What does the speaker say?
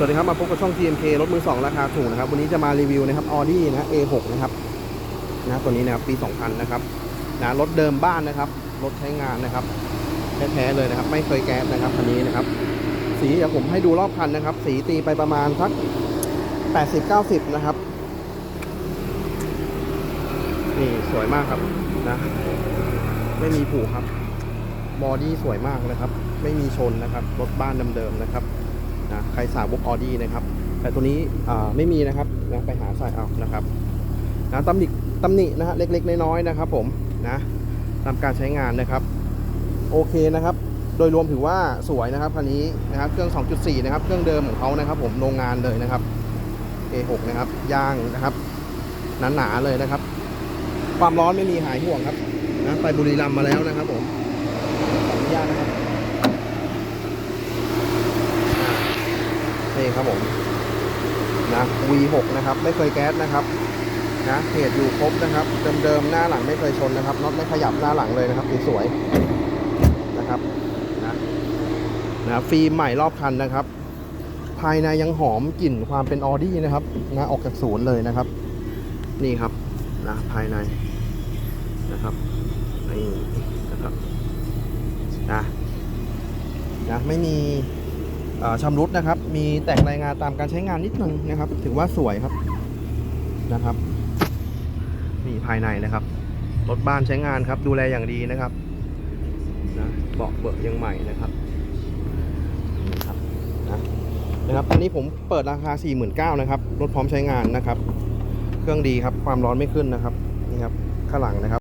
สวัสดีครับ มาพบกับช่อง TMK รถมือ2 ราคาถูกนะครับ วันนี้จะมารีวิวนะครับ Audi นะ A6 นะครับนะตัวนี้นะครับปี 2000 นะครับนะรถเดิมบ้านนะครับ รถใช้งานนะครับแท้ๆเลยนะครับ ไม่เคยแก๊สนะครับคันนี้นะครับ สีเดี๋ยวผมให้ดูรอบคันนะครับ สีตีไปประมาณสัก 80-90 นะครับ นี่สวยมากครับนะ ไม่มีผูกครับ บอดี้สวยมากนะครับ ไม่มีชนนะครับ รถบ้านเดิมๆนะครับ นะใครสาวกออดี้นะครับ แต่ตัวนี้ไม่มีนะครับนะไปหาใส่เอานะครับนะตำหนิตำหนินะฮะเล็กๆ น้อยๆนะครับผมนะตามการใช้งานนะครับ โอเคนะครับ โดยรวมถือว่าสวยนะครับคันนี้นะครับเครื่อง 2.4 นะครับ เครื่องเดิมของเขานะครับ ผมโรงงานเลยนะครับ A6 นะครับย่างนะครับหนาๆเลยนะครับ ความร้อนไม่มีหายห่วงครับนะไปบุรีรัมย์มาแล้วนะครับผมขออนุญาตนะครับ นี่ครับผมนะ V6 นะครับ ไม่เคยแก๊สนะครับนะเพจอยู่ครบนะครับ เดิมๆหน้าหลังไม่เคยชนนะครับน็อตไม่ขยับหน้าหลังเลยนะครับสวยๆนะครับนะนะฟิล์มใหม่รอบคันนะครับ ภายในยังหอมกลิ่นความเป็นออดี้นะครับนะออกจากศูนย์เลยนะครับ นี่ครับนะภายในนะครับนี่นะครับนะนะไม่มี ชำรุดนะครับ มีแตกรายงานตามการใช้งานนิดนึงนะครับ ถือว่าสวยครับนะครับนี่ภายในนะครับรถบ้านใช้งานครับ ดูแลอย่างดีนะครับนะเบาะเบิกยังใหม่นะครับนี่ครับนะนะครับอันนี้ผมเปิดราคา 49,000นะครับรถพร้อมใช้งานนะครับ เครื่องดีครับความร้อนไม่ขึ้นนะครับนี่ครับข้างหลังนะครับ